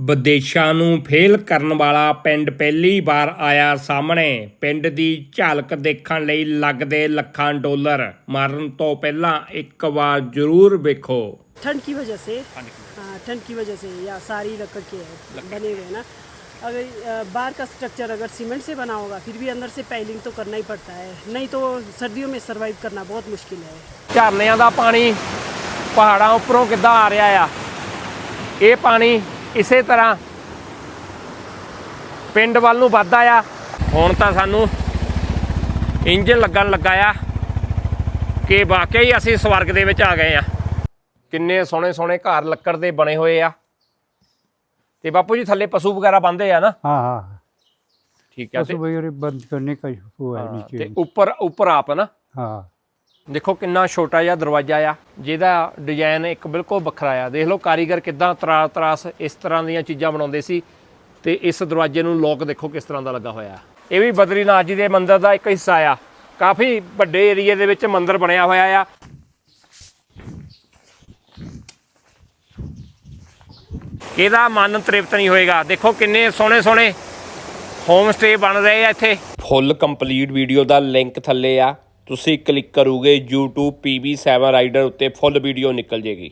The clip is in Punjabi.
ਵਿਦੇਸ਼ਾਂ ਨੂੰ ਫੇਲ ਕਰਨ ਵਾਲਾ ਪਿੰਡ ਪਹਿਲੀ ਵਾਰ ਆਇਆ ਸਾਹਮਣੇ ਪਿੰਡ ਦੀ ਝਲਕ ਦੇਖਣ ਲਈ ਲੱਗਦੇ ਲੱਖਾਂ ਡਾਲਰ ਮਾਰਨ ਤੋਂ ਪਹਿਲਾਂ ਇੱਕ ਵਾਰ ਜ਼ਰੂਰ ਵੇਖੋ ठंड की वजह से हाँ ठंड की वजह से या सारी लकड़ के है बने हुए हैं ना अगर अ, बाहर का स्ट्रक्चर अगर सीमेंट से बना होगा फिर भी अंदर से पाइलिंग तो करना ही पड़ता है नहीं तो सर्दियों में सरवाइव करना बहुत मुश्किल है ਝਰਨਿਆਂ ਦਾ ਪਾਣੀ ਪਹਾੜਾਂ ਉੱਪਰੋਂ ਕਿੱਦਾਂ ਆ ਰਿਹਾ ਆ ਇਹ ਪਾਣੀ ਇਸੇ ਤਰ੍ਹਾਂ ਪਿੰਡ ਵੱਲ ਨੂੰ ਵੱਧਦਾ ਆ ਹੁਣ ਤਾਂ ਸਾਨੂੰ ਇੰਜਨ ਲੱਗਣ ਲੱਗਾ ਆ ਕਿ ਵਾਕਈ ਹੀ ਅਸੀਂ ਸਵਰਗ ਦੇ ਵਿੱਚ ਆ ਗਏ ਆ ਕਿੰਨੇ ਸੋਹਣੇ ਸੋਹਣੇ ਘਰ ਲੱਕੜ ਦੇ ਬਣੇ ਹੋਏ ਆ ਤੇ ਬਾਪੂ ਜੀ ਥੱਲੇ ਪਸ਼ੂ ਵਗੈਰਾ ਬੰਦੇ ਆ ਨਾ हाँ हाँ ਠੀਕ ਆ ਤੇ पशु वगैरह बंद करने का वो है ਹਾਂ, नीचे ਤੇ ਉੱਪਰ ਉੱਪਰ ਆਪ ਨਾ हाँ ਦੇਖੋ ਕਿੰਨਾ ਛੋਟਾ ਜਿਹਾ ਦਰਵਾਜ਼ਾ ਆ, ਜਿਹਦਾ ਡਿਜ਼ਾਈਨ ਇੱਕ ਬਿਲਕੁਲ ਵੱਖਰਾ ਆ। ਦੇਖ ਲਓ ਕਾਰੀਗਰ ਕਿੱਦਾਂ ਤਰਾ ਤਰਾਸ ਇਸ ਤਰ੍ਹਾਂ ਦੀਆਂ ਚੀਜ਼ਾਂ ਬਣਾਉਂਦੇ ਸੀ ਤੇ ਇਸ ਦਰਵਾਜ਼ੇ ਨੂੰ ਲੋਕ ਦੇਖੋ ਕਿਸ ਤਰ੍ਹਾਂ ਦਾ ਲੱਗਾ ਹੋਇਆ ਇਹ ਵੀ ਬਦਰੀਨਾਥ ਜੀ ਦੇ ਮੰਦਿਰ ਦਾ ਇੱਕ ਹਿੱਸਾ ਆ। ਕਾਫੀ ਵੱਡੇ ਏਰੀਏ ਦੇ ਵਿੱਚ ਮੰਦਿਰ ਬਣਿਆ ਹੋਇਆ ਆ। ਇਹਦਾ ਮਨ ਤ੍ਰਿਪਤ ਨਹੀਂ ਹੋਏਗਾ। ਦੇਖੋ ਕਿੰਨੇ ਸੋਹਣੇ ਸੋਹਣੇ ਹੋਮ ਸਟੇ ਬਣ ਰਹੇ ਆ ਇੱਥੇ। ਫੁੱਲ ਕੰਪਲੀਟ ਵੀਡੀਓ ਦਾ ਲਿੰਕ ਥੱਲੇ ਆ। ਤੁਸੀਂ ਕਲਿੱਕ ਕਰੋਗੇ YouTube PB7 ਰਾਈਡਰ ਉੱਤੇ ਫੁੱਲ ਵੀਡੀਓ ਨਿਕਲ ਜੇਗੀ।